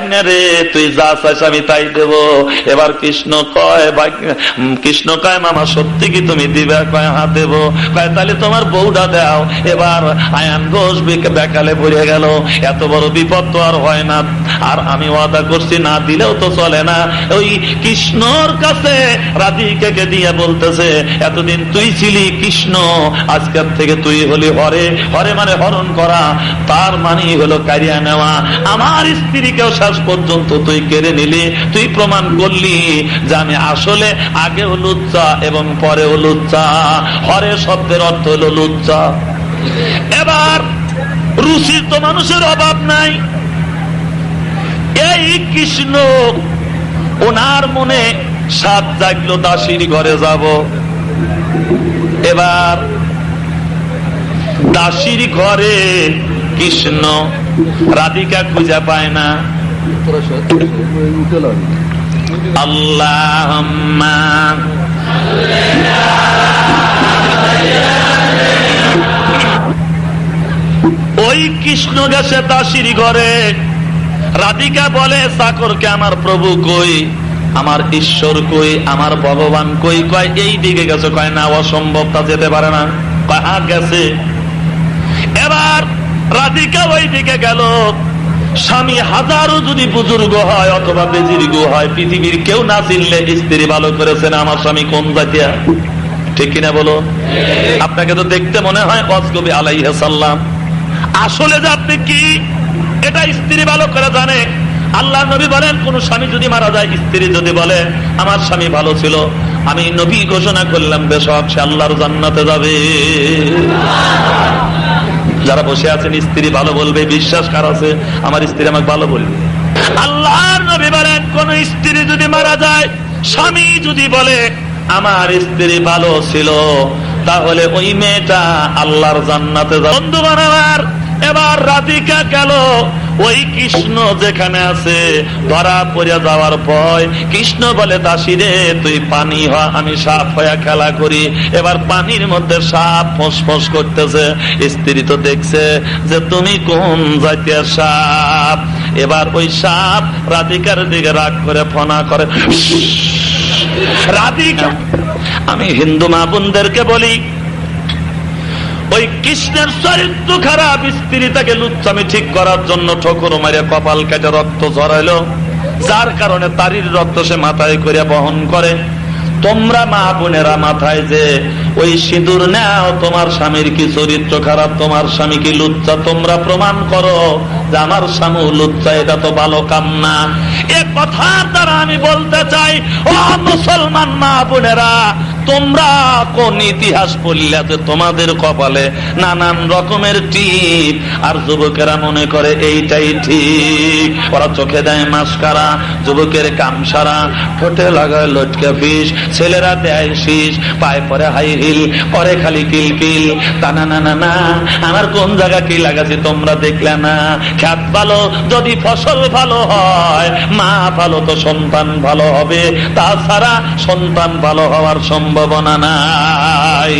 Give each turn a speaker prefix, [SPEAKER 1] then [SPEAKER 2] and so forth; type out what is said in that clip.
[SPEAKER 1] ভাগ্নে রে, তুই যা চাইছ আমি তাই দেব। এবার কৃষ্ণ কয় কৃষ্ণ কয়, মামা, সত্যি কি তুমি দিবে? কয় হা দেব। কয়, তাহলে তোমার বউটা দাও। এবার আয়ান ঘোষ বেকালে পড়ে গেল। এত বড় বিপদ তো আর হয় না। আর আমি ওয়াদা করছি, না দিলেও তো চলে না। ওই কৃষ্ণর কাছে রাধিকাকে দিয়ে বলতেছে, এতদিন তুই ছিলি কৃষ্ণ, আজকের থেকে তুই হলি হরে। হরে মানে হরণ করা। তার মানে হলো কারিয়া নেওয়া। আমার স্ত্রীকেও শেষ পর্যন্ত তুই কেড়ে নিলি, তুই প্রমাণ করলি যে আমি আসলে আগে লুচ্চা এবং পরে লুচ্চা হরে শব্দের অর্থ হলো লুচ্চা এবার রুচির তো মানুষের অভাব নাই। এই কৃষ্ণ, ওনার মনে সাত জাগলো দাসীর ঘরে যাব। এবার দাসীর ঘরে কৃষ্ণ রাধিকা খুঁজে পায় না। ওই কৃষ্ণ গেছে দাসীর ঘরে। রাধিকা বলে চাকরকে আমার প্রভু কই? আমার ঈশ্বর কই? আমার ভগবান কই? কয়, এই দিকে গেছে। কয়, না, অসম্ভব, তা যেতে পারে না। কয় হা গেছে। এবার রাধিকা ওই দিকে গেল। স্বামী হাজারো যদি বুজুর্গ হয় অথবা বেজির্গ হয়, পৃথিবীর কেউ না চিনলে স্ত্রী ভালো করেছেন আমার স্বামী কোন জাতীয়? ঠিক কিনা বলো? আপনাকে তো দেখতে মনে হয় অজগবি আলাইহাল্লাম আসলে যে আপনি কি, এটা স্ত্রী ভালো করে জানে। আল্লাহ নবী বলেন, কোন স্বামী যদি মারা যায়, স্ত্রী যদি বলে, আমার স্বামী ভালো ছিল, আমি নবী ঘোষণা করলাম, বেশক সে আল্লাহর জান্নাতে যাবে। যারা বসে আছেন, স্ত্রী ভালো বলবে, বিশ্বাস কার আছে? আমার স্ত্রী আমাকে ভালো বলবে। আল্লাহর নবী বলেন, কোন স্ত্রী যদি মারা যায়, স্বামী যদি বলে, আমার স্ত্রী ভালো ছিল, তাহলে ওই মেয়েটা আল্লাহর জান্নাতে বন্ধু বানাবার এবার রাধিকা গেল ওই কৃষ্ণ যেখানে আছে, ধরা পড়ে যাওয়ার ভয়। কৃষ্ণ বলে, দাসী রে, তুই পানি হ আমি সাপ হয়ে খেলা করি। এবার পানির মধ্যে সাপ ফোঁস করতেছে। স্ত্রী তো দেখছে যে, তুমি কোন জাতীয় সাপ? এবার ওই সাপ রাধিকার দিকে রাগ করে, ফোনা করে রাধিকা, আমি হিন্দু মা বোনদেরকে বলি ওই কৃষ্ণের চরিত্র খারাপ স্ত্রী তাকে লুচ্ছামি ঠিক করার জন্য ঠকুর মারিয়া কপাল কেটে রক্ত ঝরাইলো। যার কারণে তারির রক্ত সে মাথায় করে বহন করে। তোমরা মা বোনেরা মাথায় যে ওই সিঁদুর নাও, তোমার স্বামীর কি চরিত্র খারাপ, তোমার স্বামী কি লুচ্চা তোমরা প্রমাণ করো যে আমার স্বামী লুচ্চা এটা তো ভালো কাম না। এ কথার দ্বারা আমি বলতে চাই, ও মুসলমান মা বোনেরা তোমরা কোন ইতিহাস পড়লে তোমাদের কপালে নানান রকমের টিপ? আর যুবকেরা মনে করে এইটাই ঠিক। ওরা চোখে দেয় মাস্কারা, যুবকের কামসারা, ঠোঁটে লাগায় লটকে ফিস, ছেলেরা দেয় শীষ, পায়ে পরে হাই হিল করে খালি কিল কিল তা না না না আমার কোন জায়গা কি লাগাছি তোমরা দেখলে না? খ্যাত ভালো, যদি ফসল ভালো হয়, মা ভালো তো সন্তান ভালো হবে। তাছাড়া সন্তান ভালো হওয়ার সম্ভাবনা নাই।